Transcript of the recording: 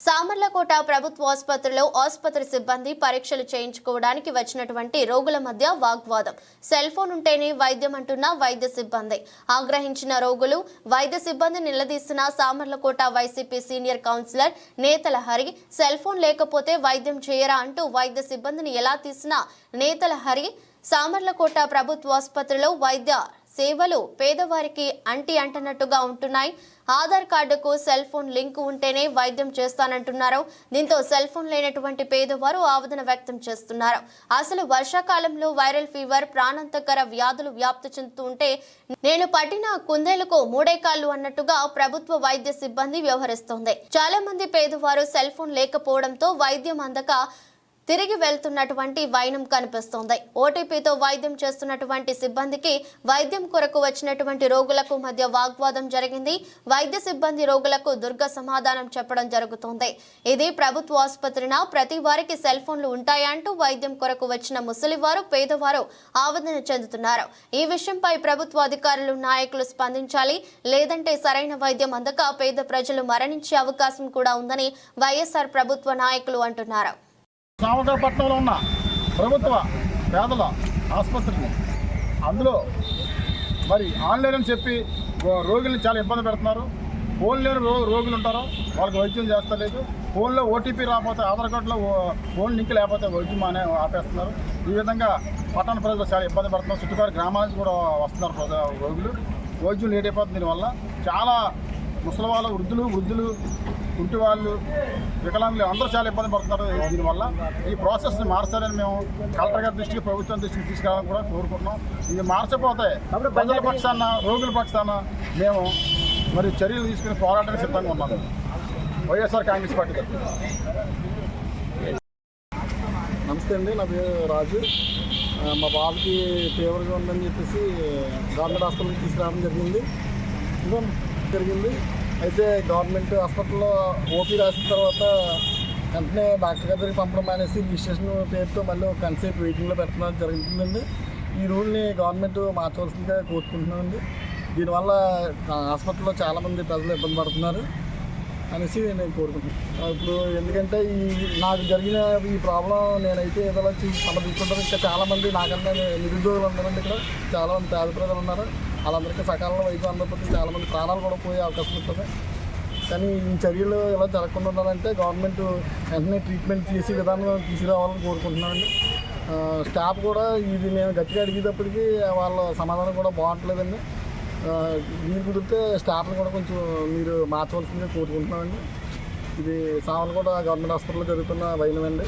సామర్లకోట ప్రభుత్వ ఆసుపత్రిలో ఆసుపత్రి సిబ్బంది పరీక్షలు చేయించుకోవడానికి వచ్చినటువంటి రోగుల మధ్య వాగ్వాదం. సెల్ ఫోన్ ఉంటేనే వైద్యం అంటున్న వైద్య సిబ్బంది. ఆగ్రహించిన రోగులు వైద్య సిబ్బంది నిలదీసిన సామర్లకోట వైసీపీ సీనియర్ కౌన్సిలర్ నేతల హరి సెల్ ఫోన్ లేకపోతే వైద్యం చేయరా అంటూ వైద్య సిబ్బందిని ఎలా తీసినా నేతల హరి సామర్లకోట ప్రభుత్వ ఆసుపత్రిలో వైద్య సేవలు పేదవారికి అంటి అంటనట్టుగా ఉంటున్నాయి. ఆధార్ కార్డుకు సెల్ ఫోన్ లింక్ ఉంటేనే వైద్యం చేస్తానంటున్నారు. దీంతో సెల్ ఫోన్ లేనటువంటి పేదవారు ఆవేదన వ్యక్తం చేస్తున్నారు. అసలు వర్షాకాలంలో వైరల్ ఫీవర్ ప్రాణాంతకర వ్యాధులు వ్యాప్తి చెందుతూ ఉంటే నేను పట్టిన కుందేలకు మూడే కాళ్ళు అన్నట్టుగా ప్రభుత్వ వైద్య సిబ్బంది వ్యవహరిస్తోంది. చాలా మంది పేదవారు సెల్ ఫోన్ లేకపోవడంతో వైద్యం అందక తిరిగి వెళ్తున్నటువంటి వైనం కనిపిస్తోంది. ఓటీపీతో వైద్యం చేస్తున్నటువంటి సిబ్బందికి వైద్యం కొరకు వచ్చినటువంటి రోగులకు మధ్య వాగ్వాదం జరిగింది. వైద్య సిబ్బంది రోగులకు దుర్గ సమాధానం చెప్పడం జరుగుతోంది. ఇది ప్రభుత్వ ఆసుపత్రిన ప్రతి వారికి సెల్ ఫోన్లు ఉంటాయంటూ వైద్యం కొరకు వచ్చిన ముసలివారు పేదవారు ఆవేదన చెందుతున్నారు. ఈ విషయంపై ప్రభుత్వ అధికారులు నాయకులు స్పందించాలి. లేదంటే సరైన వైద్యం అందక పేద ప్రజలు మరణించే అవకాశం కూడా ఉందని వైఎస్ఆర్ ప్రభుత్వ నాయకులు అంటున్నారు. సామర్లపట్నంలో ఉన్న ప్రభుత్వ పేదల ఆసుపత్రిని అందులో మరి ఆన్లైన్ అని చెప్పి రోగుల్ని చాలా ఇబ్బంది పెడుతున్నారు. ఫోన్ లేని రో రోగులు ఉంటారు. వాళ్ళకి వైద్యం చేస్తలేదు. ఫోన్లో ఓటీపీ రాకపోతే ఆధార్ కార్డులో ఫోన్ లింక్ లేకపోతే వైద్యం అనే ఆపేస్తున్నారు. ఈ విధంగా పట్టణ ప్రజలు చాలా ఇబ్బంది పడుతున్నారు. చుట్టుపక్కల గ్రామానికి కూడా వస్తున్నారు రోగులు. వైద్యం లేట్ అయిపోతుంది దీనివల్ల. చాలా ముసలి వాళ్ళ వృద్ధులు వృద్ధులు ఇంటి వాళ్ళు వికలాంగులు అందరూ చాలా ఇబ్బంది పడుతున్నారు దీనివల్ల. ఈ ప్రాసెస్ని మార్చాలని మేము కలెక్టర్ గారి దృష్టికి ప్రభుత్వం దృష్టికి తీసుకురావాలని కూడా కోరుకుంటున్నాం. ఇది మార్చకపోతే ప్రజల పక్షాన రోగుల పక్షాన మేము మరి చర్యలు తీసుకుని పోరాటానికి సిద్ధంగా ఉన్నాము వైఎస్ఆర్ కాంగ్రెస్ పార్టీ తరఫున. నమస్తే అండి నా పేరు రాజు. మా బాబుకి ఫీవర్గా ఉందని చెప్పేసి గవర్నమెంట్ హాస్పిటల్కి తీసుకురావడం జరిగింది. ఇదిగో జరిగింది. అయితే గవర్నమెంట్ హాస్పిటల్లో ఓపీ రాసిన తర్వాత వెంటనే డాక్టర్ గారి దగ్గరికి పంపడం మానేసి రిజిస్ట్రేషన్ పేరుతో మళ్ళీ ఒక కన్సెప్ట్ వెయిటింగ్లో పెట్టడం జరుగుతుందండి. ఈ రూల్ని గవర్నమెంట్ మార్చవలసిందిగా కోరుకుంటున్నామండి. దీనివల్ల హాస్పిటల్లో చాలామంది ప్రజలు ఇబ్బంది పడుతున్నారు అనేసి నేను కోరుకుంటున్నాను. ఇప్పుడు ఎందుకంటే ఈ నాకు జరిగిన ఈ ప్రాబ్లం నేనైతే ఏదో సమర్థించుకుంటాను ఇంకా చాలామంది నాకన్నా నిరుద్యోగులు ఉన్నారండి ఇక్కడ. చాలామంది పేద ప్రజలు ఉన్నారు. వాళ్ళందరికీ సకాలంలో వైద్యం అందకపోతే చాలామంది ప్రాణాలు కూడా పోయే అవకాశం ఉంటుంది. కానీ ఈ చర్యలు ఇలా జరగకుండా ఉండాలంటే గవర్నమెంట్ వెంటనే ట్రీట్మెంట్ చేసి విధానం తీసుకురావాలని కోరుకుంటున్నానండి. స్టాఫ్ కూడా ఇది మేము గట్టిగా అడిగేటప్పటికి వాళ్ళ సమాధానం కూడా బాగుంటలేదండి. మీరు కుదిరితే స్టాఫ్ని కూడా కొంచెం మీరు మార్చవలసిందిగా కోరుకుంటున్నామండి ఇది సావన్ కూడా గవర్నమెంట్ హాస్పిటల్లో జరుగుతున్న వైనం అండి.